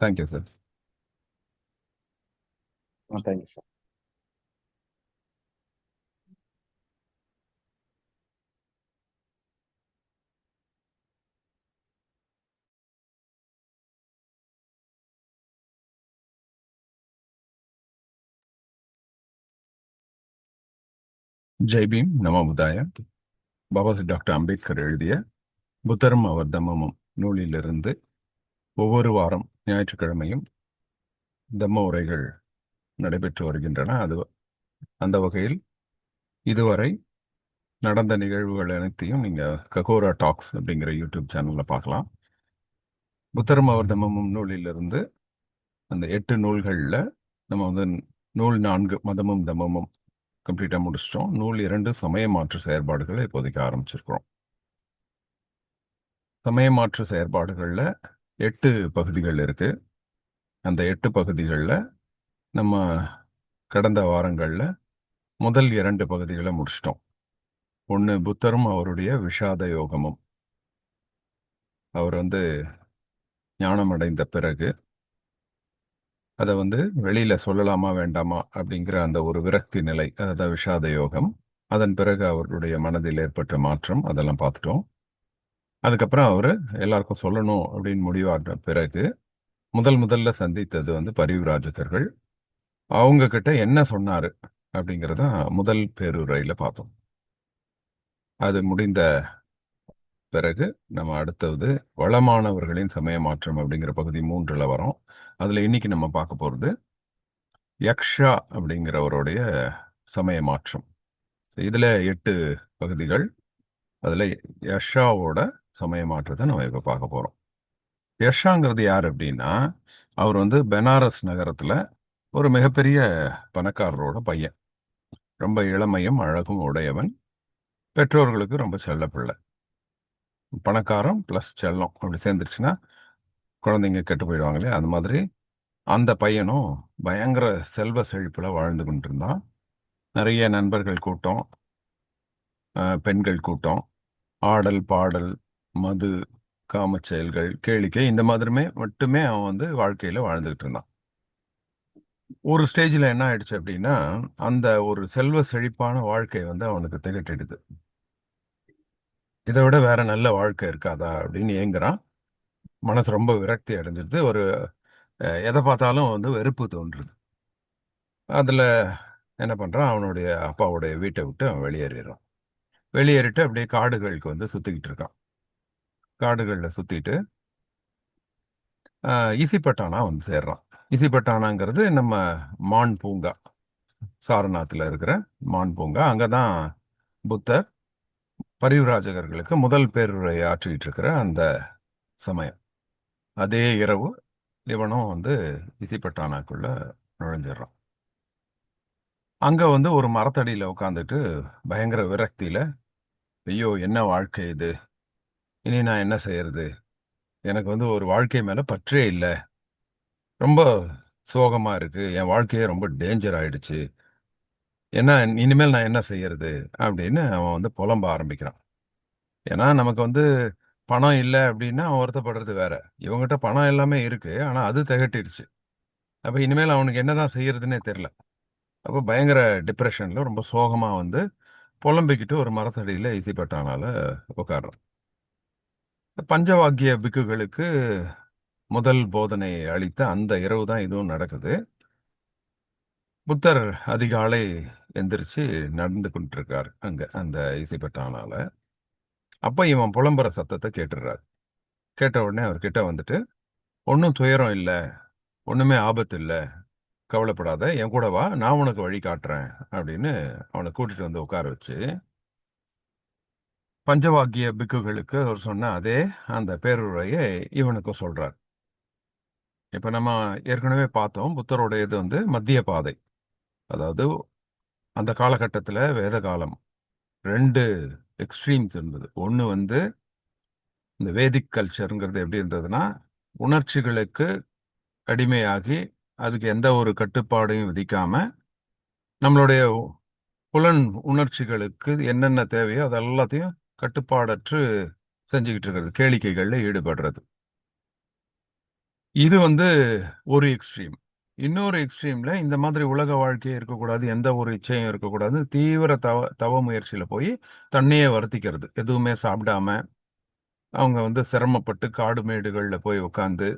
Thank you sir ah thank you sir Jai Bhim நமோ புதாய doctor Ambedkar எழுதிய புத்தரும் அவர் தம்மமும் நூலிலிருந்து ஒவ்வொரு வாரம் ஞாயிற்றுக்கிழமையும் தம்ம உரைகள் நடைபெற்று வருகின்றன. அது அந்த வகையில் இதுவரை நடந்த நிகழ்வுகள் அனைத்தையும் நீங்கள் ககோரா டாக்ஸ் அப்படிங்கிற யூடியூப் சேனலில் பார்க்கலாம். புத்தரும் அவர் தம்மமும் நூலிலிருந்து அந்த எட்டு நூல்களில் நம்ம வந்து நூல் நான்கு மதமும் தம்மமும் கம்ப்ளீட்டாக முடிச்சிட்டோம். நூல் இரண்டு சமய மாற்று செயற்பாடுகளை இப்போதைக்கு ஆரம்பிச்சிருக்கிறோம். சமய மாற்று செயற்பாடுகளில் எட்டு பகுதிகள் இருக்கு. அந்த எட்டு பகுதிகளில் நம்ம கடந்த வாரங்களில் முதல் இரண்டு பகுதிகளை முடிச்சிட்டோம். ஒன்று புத்தரும் அவருடைய விஷாத யோகமும். அவர் வந்து ஞானம் அடைந்த பிறகு அதை வந்து வெளியில் சொல்லலாமா வேண்டாமா அப்படிங்கிற அந்த ஒரு விரக்தி நிலை அதாவது விஷாத யோகம் அதன் பிறகு அவருடைய மனதில் ஏற்பட்ட மாற்றம் அதெல்லாம் பார்த்துட்டோம். அதுக்கப்புறம் அவர் எல்லாருக்கும் சொல்லணும் அப்படின்னு முடிவான பிறகு முதல் முதல்ல சந்தித்தது வந்து பரிவுராஜகர்கள் அவங்க கிட்ட என்ன சொன்னார் அப்படிங்கிறத முதல் பேருரையில் பார்த்தோம். அது முடிந்த பிறகு நம்ம அடுத்தது வளமானவர்களின் சமய மாற்றம் அப்படிங்கிற பகுதி மூன்றில் வரோம். அதில் இன்னைக்கு நம்ம பார்க்க போகிறது யக்ஷா அப்படிங்கிறவருடைய சமய மாற்றம் இதில் எட்டு பகுதிகள். அதில் யஷாவோட சமய மாற்றத்தை நம்ம இப்போ பார்க்க போகிறோம் யஷாங்கிறது யார் அப்படின்னா அவர் வந்து பெனாரஸ் நகரத்தில் ஒரு மிகப்பெரிய பணக்காரரோட பையன். ரொம்ப இளமையும் அழகும் உடையவன். பெற்றோர்களுக்கு ரொம்ப செல்ல பிள்ளை. பணக்காரம் ப்ளஸ் செல்லம் அப்படி சேர்ந்துருச்சுன்னா குழந்தைங்க கெட்டு போயிடுவாங்களே அந்த மாதிரி அந்த பையனும் பயங்கர செல்வ செழிப்பில் வாழ்ந்து கொண்டிருந்தான். நிறைய நண்பர்கள் கூட்டம் பெண்கள் கூட்டம் ஆடல் பாடல் மது காம செயல்கள் கேளிக்கை இந்த மாதிரிமே மட்டுமே அவன் வந்து வாழ்க்கையில் வாழ்ந்துகிட்டு இருந்தான். ஒரு ஸ்டேஜில் என்ன ஆயிடுச்சு அப்படின்னா அந்த ஒரு செல்வ செழிப்பான வாழ்க்கை வந்து அவனுக்கு திகட்டிடுது. இதை விட வேற நல்ல வாழ்க்கை இருக்காதா அப்படின்னு ஏங்குறான். மனசு ரொம்ப விரக்தி அடைஞ்சிருது ஒரு எதை பார்த்தாலும் வந்து வெறுப்பு தோன்றுது. அதில் என்ன பண்ணுறான் அவனுடைய அப்பாவுடைய வீட்டை விட்டு அவன் வெளியேறிடுறான். வெளியேறிட்டு அப்படியே காடுகளுக்கு வந்து சுற்றிக்கிட்டு இருக்கான். காடுகளில் சுற்றிட்டு இசிப்பட்டானா வந்து சேர்றான். இசிப்பட்டானாங்கிறது நம்ம மான் பூங்கா சாரநாத்தில் இருக்கிற மான் பூங்கா. அங்கே தான் புத்தர் பரிவராஜகர்களுக்கு முதல் பேருரை ஆற்றிட்டு இருக்கிற அந்த சமயம். அதே இரவு இவனும் வந்து இசிப்பட்டானாக்குள்ள நுழைஞ்சிடறான். அங்கே வந்து ஒரு மரத்தடியில் உட்காந்துட்டு பயங்கர விரக்தியில் ஐயோ என்ன வாழ்க்கை இது? இனி நான் என்ன செய்யறது? எனக்கு வந்து ஒரு வாழ்க்கை மேல பற்றே இல்லை. ரொம்ப சோகமா இருக்கு. என் வாழ்க்கையே ரொம்ப டேஞ்சர் ஆயிடுச்சு. என்ன இனிமேல் நான் என்ன செய்யறது? அப்படின்னு அவன் வந்து புலம்ப ஆரம்பிக்கிறான். ஏன்னா நமக்கு வந்து பணம் இல்லை அப்படின்னா அவன் வருத்தப்படுறது வேற. இவங்ககிட்ட பணம் எல்லாமே இருக்கு. ஆனா அது திகட்டிடுச்சு. அப்ப இனிமேல் அவனுக்கு என்னதான் செய்யறதுன்னே தெரியல அப்போ பயங்கர டிப்ரெஷன்ல ரொம்ப சோகமா வந்து புலம்பிக்கிட்டு ஒரு மரத்தடியில் ஈசிப்பட்டானால உட்காடுறான் பஞ்சவாக்கிய பிக்குகளுக்கு முதல் போதனை அளித்த அந்த இரவு தான் இதுவும் நடக்குது. புத்தர் அதிகாலை எந்திரிச்சு நடந்து கொண்டிருக்கார் அங்கே அந்த இசைப்பட்டானால. அப்போ இவன் புலம்புற சத்தத்தை கேட்டுடுறாரு. கேட்ட உடனே அவர்கிட்ட வந்துட்டு ஒன்றும் துயரம் இல்லை ஒன்றுமே ஆபத்து இல்லை கவலைப்படாத என் கூட வா நான் உனக்கு வழி காட்டுறேன் அப்படின்னு அவனை கூட்டிகிட்டு வந்து உட்கார வச்சு பஞ்சவாக்கிய பிக்குகளுக்கு அவர் சொன்ன அதே அந்த பேருரையை இவனுக்கும் சொல்றார். இப்ப நம்ம ஏற்கனவே பார்த்தோம் புத்தருடைய இது வந்து மத்திய பாதை. அதாவது அந்த காலகட்டத்தில் வேத காலம். ரெண்டு எக்ஸ்ட்ரீம்ஸ் இருந்தது. ஒன்று வந்து இந்த வேதிக் கல்ச்சருங்கிறது எப்படி இருந்ததுன்னா உணர்ச்சிகளுக்கு அடிமையாகி அதுக்கு எந்த ஒரு கட்டுப்பாடையும் விதிக்காம நம்மளுடைய புலன் உணர்ச்சிகளுக்கு என்னென்ன தேவையோ அது எல்லாத்தையும் கட்டுப்பாடற்று செஞ்சுக்கிட்டு இருக்கிறது கேளிக்கைகளில் ஈடுபடுறது. இது வந்து ஒரு எக்ஸ்ட்ரீம் இன்னொரு எக்ஸ்ட்ரீமில் இந்த மாதிரி உலக வாழ்க்கையே இருக்கக்கூடாது எந்த ஒரு இச்சையும் இருக்கக்கூடாது தீவிர தவ தவ முயற்சியில் போய் தண்ணியை வருத்திக்கிறது. எதுவுமே சாப்பிடாம அவங்க வந்து சிரமப்பட்டு காடு மேடுகளில் போய் உட்காந்து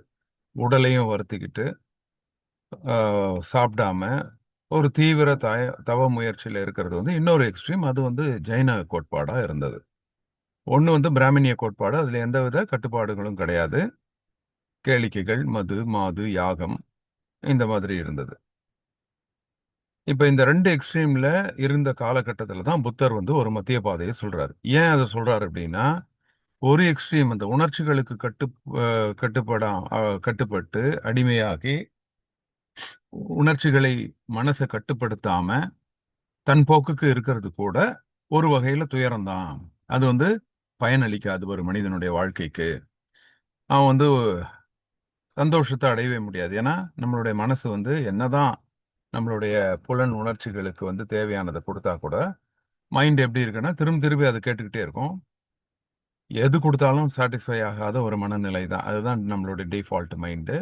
உடலையும் வருத்திக்கிட்டு சாப்பிடாம ஒரு தீவிர தய தவ முயற்சியில் இருக்கிறது வந்து இன்னொரு எக்ஸ்ட்ரீம் அது வந்து ஜெயின கோட்பாடாக இருந்தது. ஒன்று வந்து பிராமணிய கோட்பாடு அதில் எந்தவித கட்டுப்பாடுகளும் கிடையாது. கேளிக்கைகள் மது மாது யாகம் இந்த மாதிரி இருந்தது. இப்போ இந்த ரெண்டு எக்ஸ்ட்ரீமில் இருந்த காலகட்டத்தில் தான் புத்தர் வந்து ஒரு மத்திய பாதையை சொல்கிறார் ஏன் அதை சொல்கிறார் அப்படின்னா ஒரு எக்ஸ்ட்ரீம் அந்த உணர்ச்சிகளுக்கு கட்டு அஹ் கட்டுப்படா கட்டுப்பட்டு அடிமையாகி உணர்ச்சிகளை மனசை கட்டுப்படுத்தாமல் தன் போக்குக்கு இருக்கிறது கூட ஒரு வகையில் துயரம்தான். அது வந்து பயனளிக்காது ஒரு மனிதனுடைய வாழ்க்கைக்கு. அவன் வந்து சந்தோஷத்தை அடையவே முடியாது. ஏன்னா நம்மளுடைய மனசு வந்து என்னதான் நம்மளுடைய புலன் உணர்ச்சிகளுக்கு வந்து தேவையானதை கொடுத்தா கூட மைண்ட் எப்படி இருக்குன்னா திரும்ப திரும்பி அதை கேட்டுக்கிட்டே இருக்கும். எது கொடுத்தாலும் சாட்டிஸ்ஃபை ஆகாத ஒரு மனநிலை தான். அதுதான் நம்மளுடைய டிஃபால்ட் மைண்டு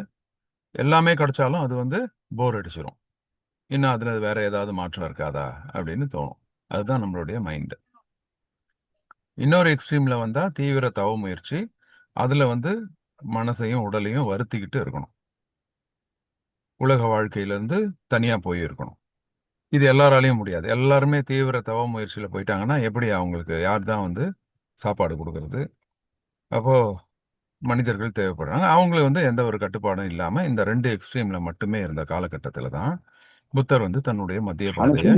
எல்லாமே கிடைச்சாலும் அது வந்து போர் அடிச்சிடும் இன்னும் அதில் வேற ஏதாவது மாற்றம் இருக்காதா? அப்படின்னு தோணும். அதுதான் நம்மளுடைய மைண்டு இன்னொரு எக்ஸ்ட்ரீம்ல வந்தா தீவிர தவ முயற்சி. அதுல வந்து மனசையும் உடலையும் வருத்திக்கிட்டு இருக்கணும். உலக வாழ்க்கையிலேருந்து தனியா போய் இருக்கணும். இது எல்லாராலையும் முடியாது. எல்லாருமே தீவிர தவ முயற்சியில போயிட்டாங்கன்னா எப்படி அவங்களுக்கு யார் தான் வந்து சாப்பாடு கொடுக்கறது? அப்போ மனிதர்கள் தேவைப்படுறாங்க. அவங்களுக்கு வந்து எந்த ஒரு கட்டுப்பாடும் இல்லாம இந்த ரெண்டு எக்ஸ்ட்ரீம்ல மட்டுமே இருந்த காலகட்டத்துல தான் புத்தர் வந்து தன்னுடைய மத்திய பாதையை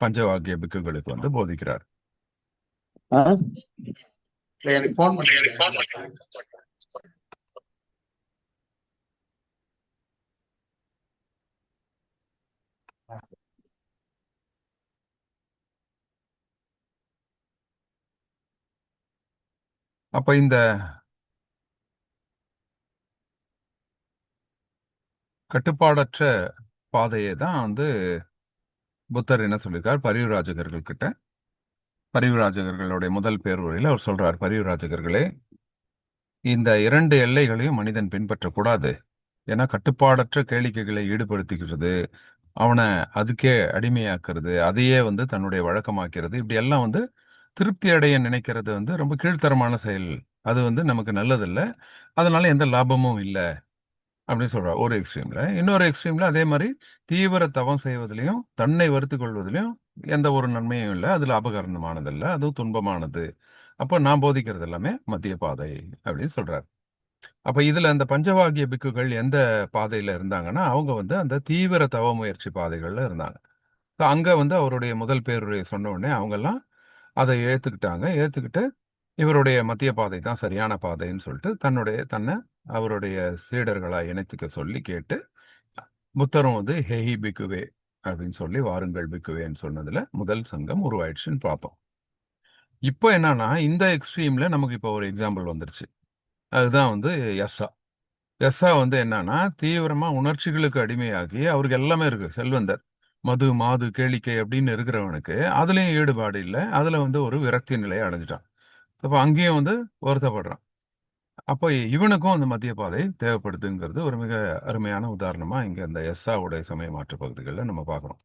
பஞ்சவாக்கிய பிக்குகளுக்கு வந்து போதிக்கிறார். எனக்கு போன் பண்ணி அப்ப இந்த கட்டுப்பாடற்ற பாதையை தான் வந்து புத்தர் என்ன சொல்லியிருக்கார்? பரிவுராஜகர்கள் கிட்ட பரிவுராஜகர்களுடைய முதல் பேருரையில் அவர் சொல்றார் பரிவுராஜகர்களே இந்த இரண்டு எல்லைகளையும் மனிதன் பின்பற்றக்கூடாது. ஏன்னா கட்டுப்பாடற்ற கேளிக்கைகளை ஈடுபடுத்திக்கிறது அவனை அதுக்கே அடிமையாக்குறது. அதையே வந்து தன்னுடைய வழக்கமாக்கிறது. இப்படி எல்லாம் வந்து திருப்தி அடைய நினைக்கிறது வந்து ரொம்ப கீழ்த்தரமான செயல். அது வந்து நமக்கு நல்லதில்லை. அதனால எந்த லாபமும் இல்லை. அப்படின்னு சொல்றார். ஒரு எக்ஸ்ட்ரீம்ல இன்னொரு எக்ஸ்ட்ரீம்ல அதே மாதிரி தீவிர தவம் செய்வதிலையும் தன்னை வருத்து கொள்வதிலையும் எந்த ஒரு நன்மையும் இல்லை. அது லாபகரணமானதல்ல. அதுவும் துன்பமானது. அப்போ நான் போதிக்கிறது எல்லாமே மத்திய பாதை அப்படின்னு சொல்றார். அப்ப இதுல அந்த பஞ்சவாகிய பிக்குகள் எந்த பாதையில இருந்தாங்கன்னா அவங்க வந்து அந்த தீவிர தவ முயற்சி பாதைகள்ல இருந்தாங்க. So அங்க வந்து அவருடைய முதல் பேருடைய சொன்ன உடனே அவங்கெல்லாம் அதை ஏத்துக்கிட்டாங்க. ஏத்துக்கிட்டு இவருடைய மத்திய பாதை தான் சரியான பாதைன்னு சொல்லிட்டு தன்னுடைய தன்னை அவருடைய சீடர்களா இணைத்துக்க சொல்லி கேட்டு புத்தரும் வந்து ஹெஹி பிக்குவே அப்படின்னு சொல்லி வாருங்கள் பிக்குவேன்னு சொன்னதுல முதல் சங்கம் உருவாயிடுச்சுன்னு பார்த்தோம் இப்போ என்னன்னா இந்த எக்ஸ்ட்ரீம்ல நமக்கு இப்போ ஒரு எக்ஸாம்பிள் வந்துருச்சு. அதுதான் வந்து எஸ்ஸா எஸ்ஸா வந்து என்னன்னா தீவிரமா உணர்ச்சிகளுக்கு அடிமையாகி அவருக்கு எல்லாமே இருக்கு. செல்வந்தர் மது மாது கேளிக்கை அப்படின்னு இருக்கிறவனுக்கு அதுலேயும் ஈடுபாடு இல்லை. அதில் வந்து ஒரு விரக்தி நிலையை அடைஞ்சிட்டான். அப்போ அங்கேயும் வந்து வருத்தப்படுறான். அப்போ இவனுக்கும் அந்த மத்திய பாதை தேவைப்படுதுங்கிறது ஒரு மிக அருமையான உதாரணமா இங்க இந்த எஸ்ஸாவுடைய சமய மாற்று பகுதிகளில் நம்ம பார்க்குறோம்.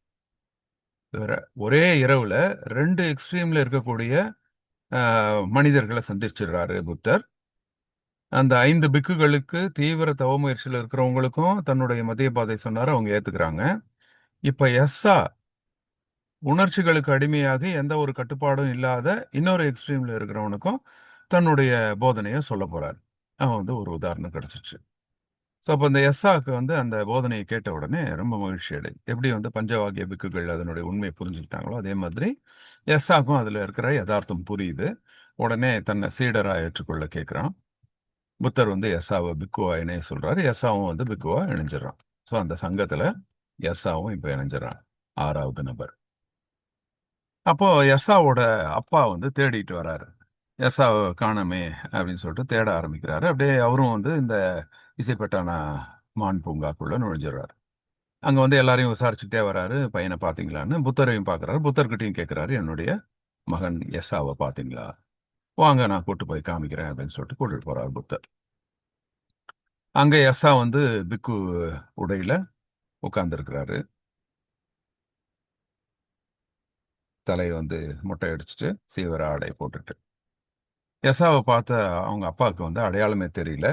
ஒரே இரவுல ரெண்டு எக்ஸ்ட்ரீம்ல இருக்கக்கூடிய ஆஹ், மனிதர்களை சந்திச்சிடுறாரு புத்தர். அந்த ஐந்து பிக்குகளுக்கு தீவிர தவ முயற்சியில் இருக்கிறவங்களுக்கும் தன்னுடைய மத்திய பாதை சொன்னார் அவங்க ஏத்துக்கிறாங்க. இப்ப எஸ்ஸா உணர்ச்சிகளுக்கு அடிமையாகி எந்த ஒரு கட்டுப்பாடும் இல்லாத இன்னொரு எக்ஸ்ட்ரீம்ல இருக்கிறவனுக்கும் தன்னுடைய போதனையை சொல்ல போறாரு. அவன் வந்து ஒரு உதாரணம் கிடைச்சிச்சு ஸோ அப்போ இந்த எஸ்ஸாக்கு வந்து அந்த போதனையை கேட்ட உடனே ரொம்ப மகிழ்ச்சி அடை எப்படி வந்து பஞ்சவாகிய பிக்குகள் அதனுடைய உண்மையை புரிஞ்சுக்கிட்டாங்களோ அதே மாதிரி எஸ்ஸாக்கும் அதில் இருக்கிற யதார்த்தம் புரியுது. உடனே தன்னை சீடராக ஏற்றுக்கொள்ள கேட்குறான் புத்தர் வந்து எஸ்ஸாவை பிக்குவா இணைய சொல்கிறாரு எஸ்ஸாவும் வந்து பிக்குவா இணைஞ்சிடறான். ஸோ அந்த சங்கத்தில் எஸ்ஸாவும் இப்போ இணைஞ்சிடறான் ஆறாவது நபர். அப்போ எஸ்ஸாவோட அப்பா வந்து தேடிட்டு வராரு. எஸ்ஸாவை காணமே அப்படின்னு சொல்லிட்டு தேட ஆரம்பிக்கிறாரு. அப்படியே அவரும் வந்து இந்த இசைப்பட்டான மான் பூங்காக்குள்ள நுழைஞ்சிடுறாரு. அங்க வந்து எல்லாரையும் விசாரிச்சுட்டே வராரு. பையனை பார்த்தீங்களான்னு புத்தரையும் பார்க்கறாரு புத்தர்கிட்டையும் கேட்குறாரு என்னுடைய மகன் எஸ்ஸாவை பார்த்தீங்களா வாங்க நான் கூட்டு போய் காமிக்கிறேன் அப்படின்னு சொல்லிட்டு கூட்டிட்டு போறாரு புத்தர். அங்க எஸ்ஸா வந்து பிக்கு உடையில உட்கார்ந்துருக்கிறாரு. தலையை வந்து முட்டை அடிச்சுட்டு சீவர ஆடை போட்டுட்டு. யசாவை பார்த்த அவங்க அப்பாவுக்கு வந்து அடையாளமே தெரியல.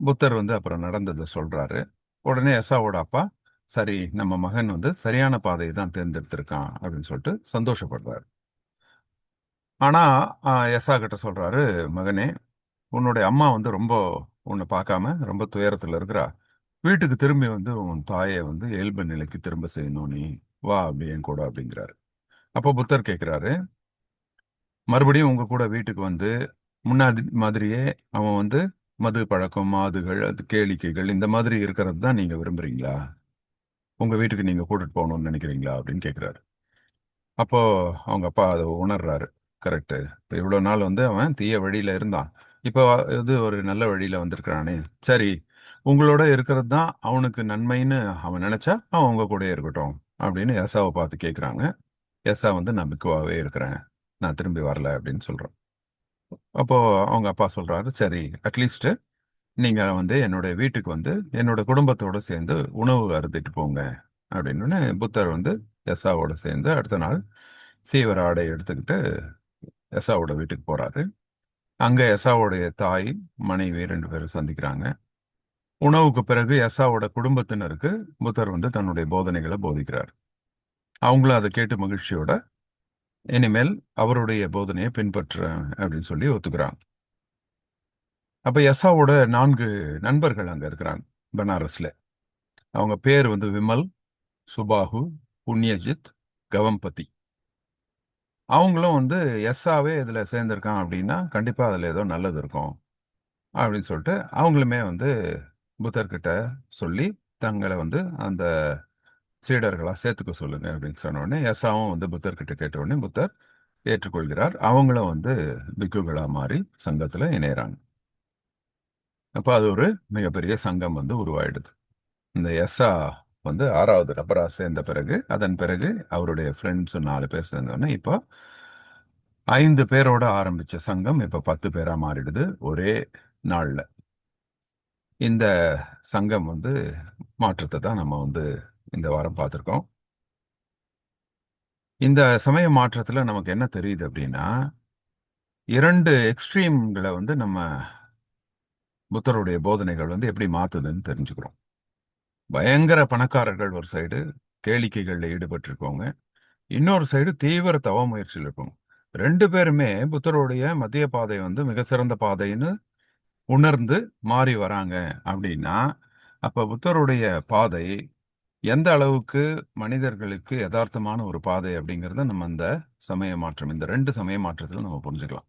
புத்தர் வந்து அப்புறம் நடந்ததை சொல்றாரு. உடனே யசாவோட அப்பா சரி நம்ம மகன் வந்து சரியான பாதையை தான் தேர்ந்தெடுத்திருக்கான் அப்படின்னு சொல்லிட்டு சந்தோஷப்படுறாரு. ஆனா யசா கிட்ட சொல்றாரு மகனே உன்னுடைய அம்மா வந்து ரொம்ப உன்னை பார்க்காம ரொம்ப துயரத்துல இருக்கிறா. வீட்டுக்கு திரும்பி வந்து உன் தாயை வந்து இயல்பு நிலைக்கு திரும்ப செய்யணும். நீ வா அப்படி என் கூட அப்படிங்கிறாரு. அப்போ புத்தர் கேட்குறாரு மறுபடியும் உங்க கூட வீட்டுக்கு வந்து முன்னாடி மாதிரியே அவன் வந்து மது பழக்கம் மாதுகள் அது கேளிக்கைகள் இந்த மாதிரி இருக்கிறது தான் நீங்க விரும்புறீங்களா? உங்க வீட்டுக்கு நீங்க கூட்டிட்டு போகணும்னு நினைக்கிறீங்களா? அப்படின்னு கேட்கிறாரு அப்போ அவங்க அப்பா அதை உணர்றாரு. கரெக்டு இப்போ இவ்வளோ நாள் வந்து அவன் தீய வழியில இருந்தான். இப்போ இது ஒரு நல்ல வழியில வந்திருக்கிறானே. சரி உங்களோட இருக்கிறது தான் அவனுக்கு நன்மைன்னு அவன் நினைச்சா அவன் உங்க கூட இருக்கட்டும் அப்படின்னு ஏசாவை பார்த்து கேட்குறாங்க ஏசா வந்து நான் இருக்கிறேன். நான் திரும்பி வரல அப்படின்னு சொல்கிறோம் அப்போது அவங்க அப்பா சொல்கிறாரு சரி அட்லீஸ்ட்டு நீங்கள் வந்து என்னுடைய வீட்டுக்கு வந்து என்னோட குடும்பத்தோடு சேர்ந்து உணவு அறுத்துட்டு போங்க. அப்படின்னு புத்தர் வந்து எஸ்ஸாவோட சேர்ந்து அடுத்த நாள் சீவர ஆடை எடுத்துக்கிட்டு எஸ்ஸாவோட வீட்டுக்கு போகிறாரு அங்கே எஸ்ஸாவோடைய தாய் மனைவி ரெண்டு பேரும் சந்திக்கிறாங்க. உணவுக்கு பிறகு எஸ்ஸாவோட குடும்பத்தினருக்கு புத்தர் வந்து தன்னுடைய போதனைகளை போதிக்கிறார். அவங்களும் அதை கேட்டு மகிழ்ச்சியோட இனிமேல் அவருடைய போதனையை பின்பற்றுறேன் அப்படின்னு சொல்லி ஒத்துக்கிறாங்க அப்ப எஸ்ஸாவோட நான்கு நண்பர்கள் அங்க இருக்கிறாங்க பனாரஸ்ல. அவங்க பேர் வந்து விமல் சுபாகு புண்ணியஜித் கவம்பதி. அவங்களும் வந்து எஸ்ஸாவே இதில் சேர்ந்துருக்கான் அப்படின்னா கண்டிப்பாக அதில் ஏதோ நல்லது இருக்கும் அப்படின்னு சொல்லிட்டு அவங்களுமே வந்து புத்தர்கிட்ட சொல்லி தங்களை வந்து அந்த சீடர்களா சேர்த்துக்க சொல்லுங்க அப்படின்னு சொன்ன உடனே எஸ்ஸாவும் வந்து புத்தர்கிட்ட கேட்ட உடனே புத்தர் ஏற்றுக்கொள்கிறார். அவங்களும் வந்து பிக்குகளா மாறி சங்கத்துல இணையறாங்க. அப்ப அது ஒரு மிகப்பெரிய சங்கம் வந்து உருவாயிடுது. இந்த எஸ்ஸா வந்து ஆறாவது நபரா சேர்ந்த பிறகு அதன் பிறகு அவருடைய ஃப்ரெண்ட்ஸ் நாலு பேர் சேர்ந்தோடனே இப்போ ஐந்து பேரோட ஆரம்பிச்ச சங்கம் இப்ப பத்து பேரா மாறிடுது ஒரே நாள்ல. இந்த சங்கம் வந்து மாற்றத்தை தான் நம்ம வந்து இந்த வாரம் பார்த்துருக்கோம். இந்த சமய மாற்றத்துல நமக்கு என்ன தெரியுது அப்படின்னா இரண்டு எக்ஸ்ட்ரீம்களை வந்து நம்ம புத்தருடைய போதனைகள் வந்து எப்படி மாத்துதுன்னு தெரிஞ்சுக்கிறோம். பயங்கர பணக்காரர்கள் ஒரு சைடு கேளிக்கைகளில் ஈடுபட்டிருக்கவங்க. இன்னொரு சைடு தீவிர தவ முயற்சியில் இருக்கவங்க. ரெண்டு பேருமே புத்தருடைய மத்திய பாதை வந்து மிக சிறந்த பாதைன்னு உணர்ந்து மாறி வராங்க அப்படின்னா அப்ப புத்தருடைய பாதை எந்த அளவுக்கு மனிதர்களுக்கு யதார்த்தமான ஒரு பாதை அப்படிங்கிறத நம்ம இந்த சமய மாற்றம் இந்த ரெண்டு சமய மாற்றத்தில் நம்ம புரிஞ்சுக்கலாம்.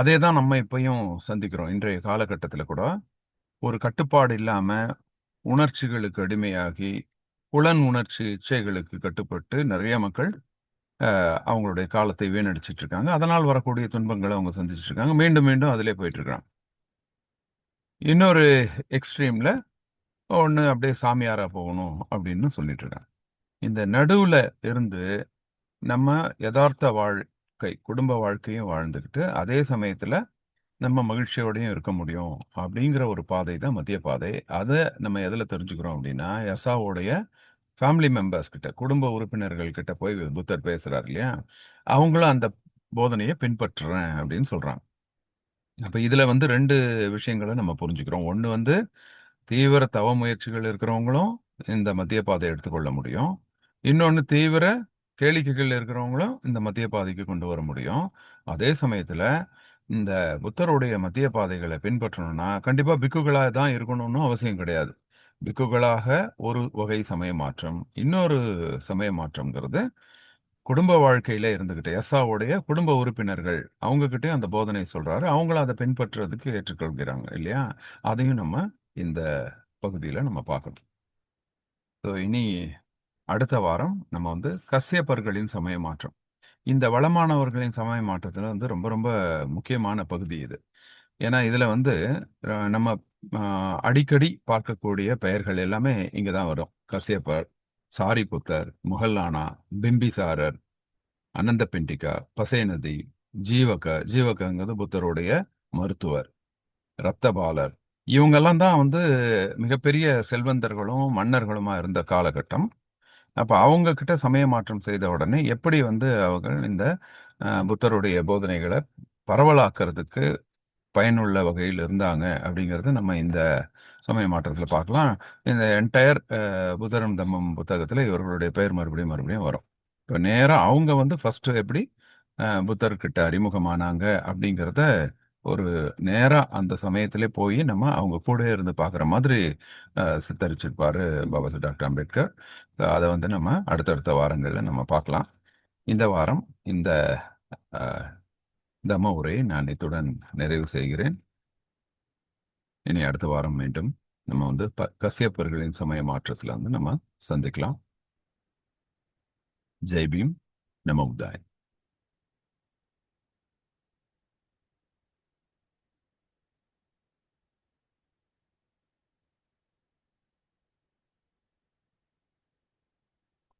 அதே தான் நம்ம இப்பயும் சந்திக்கிறோம். இன்றைய காலகட்டத்தில் கூட ஒரு கட்டுப்பாடு இல்லாமல் உணர்ச்சிகளுக்கு அடிமையாகி புலன் உணர்ச்சி இச்சைகளுக்கு கட்டுப்பட்டு நிறைய மக்கள் அவங்களுடைய காலத்தை வீணடிச்சிட்டு இருக்காங்க. அதனால் வரக்கூடிய துன்பங்களை அவங்க சந்திச்சிட்டு இருக்காங்க. மீண்டும் மீண்டும் அதிலே போயிட்டு இருக்காங்க இன்னொரு எக்ஸ்ட்ரீம்ல ஒன்று அப்படியே சாமியாராக போகணும் அப்படின்னு சொல்லிட்டு இருக்காங்க இந்த நடுவில் இருந்து நம்ம யதார்த்த வாழ்க்கை குடும்ப வாழ்க்கையும் வாழ்ந்துக்கிட்டு அதே சமயத்தில் நம்ம மகிழ்ச்சியோடையும் இருக்க முடியும் அப்படிங்கிற ஒரு பாதை தான் மத்திய பாதை. அதை நம்ம எதில் தெரிஞ்சுக்கிறோம் அப்படின்னா யசாவோடைய ஃபேமிலி மெம்பர்ஸ் கிட்ட குடும்ப உறுப்பினர்கள் கிட்ட போய் புத்தர் பேசுகிறார் இல்லையா? அவங்களும் அந்த போதனையை பின்பற்றுறேன் அப்படின்னு சொல்கிறாங்க அப்போ இதில் வந்து ரெண்டு விஷயங்களை நம்ம புரிஞ்சுக்கிறோம். ஒன்று வந்து தீவிர தவ முயற்சிகள் இருக்கிறவங்களும் இந்த மத்திய பாதையை எடுத்துக்கொள்ள முடியும். இன்னொன்று தீவிர கேளிக்கைகள் இருக்கிறவங்களும் இந்த மத்திய பாதைக்கு கொண்டு வர முடியும். அதே சமயத்தில் இந்த புத்தருடைய மத்திய பாதைகளை பின்பற்றணும்னா கண்டிப்பாக பிக்குகளாக தான் இருக்கணும்னு அவசியம் கிடையாது. பிக்குகளாக ஒரு வகை சமய மாற்றம் இன்னொரு சமய மாற்றம்ங்கிறது குடும்ப வாழ்க்கையில இருந்துகிட்டு எஸ்ஸாவுடைய குடும்ப உறுப்பினர்கள் அவங்க அந்த போதனை சொல்றாரு. அவங்கள அதை பின்பற்றுறதுக்கு ஏற்றுக்கொள்கிறாங்க இல்லையா? அதையும் நம்ம இந்த பகுதியில் நம்ம பார்க்கணும். ஸோ இனி அடுத்த வாரம் நம்ம வந்து கசியப்பர்களின் சமய மாற்றம். இந்த வளமானவர்களின் சமய மாற்றத்தில் வந்து ரொம்ப ரொம்ப முக்கியமான பகுதி இது. ஏன்னா இதில் வந்து நம்ம அடிக்கடி பார்க்கக்கூடிய பெயர்கள் எல்லாமே இங்கே தான் வரும். கசியப்பர் சாரிபுத்தர் முகல்லானா பிம்பிசாரர் அனந்த பிண்டிகா பசைநதி ஜீவக ஜீவகங்கிறது புத்தருடைய மருத்துவர் ரத்தபாலர் இவங்கெல்லாம் தான் வந்து மிகப்பெரிய செல்வந்தர்களும் மன்னர்களுமா இருந்த காலகட்டம். அப்போ அவங்க கிட்ட சமய மாற்றம் செய்த உடனே எப்படி வந்து அவர்கள் இந்த புத்தருடைய போதனைகளை பரவலாக்குறதுக்கு பயனுள்ள வகையில் இருந்தாங்க அப்படிங்கிறது நம்ம இந்த சமய மாற்றத்தில் பார்க்கலாம். இந்த என்டையர் புத்தரம் தம்மம் புத்தகத்தில் இவர்களுடைய பெயர் மறுபடியும் மறுபடியும் வரும். இப்போ நேராக அவங்க வந்து ஃபர்ஸ்ட் எப்படி புத்தர்கிட்ட அறிமுகமானாங்க அப்படிங்கிறத ஒரு நேரா அந்த சமயத்திலே போய் நம்ம அவங்க கூட இருந்து பார்க்குற மாதிரி சித்தரிச்சிருப்பாரு பாபா சாஹேப் டாக்டர் அம்பேத்கர். அதை வந்து நம்ம அடுத்தடுத்த வாரங்களில் நம்ம பார்க்கலாம் இந்த வாரம் இந்த தம உரையை நான் இத்துடன் நிறைவு செய்கிறேன். இனி அடுத்த வாரம் மீண்டும் நம்ம வந்து ப கசியப்பர்களின் சமய மாற்றத்தில் வந்து நம்ம சந்திக்கலாம். ஜெய்பீம் நம உத்தாய்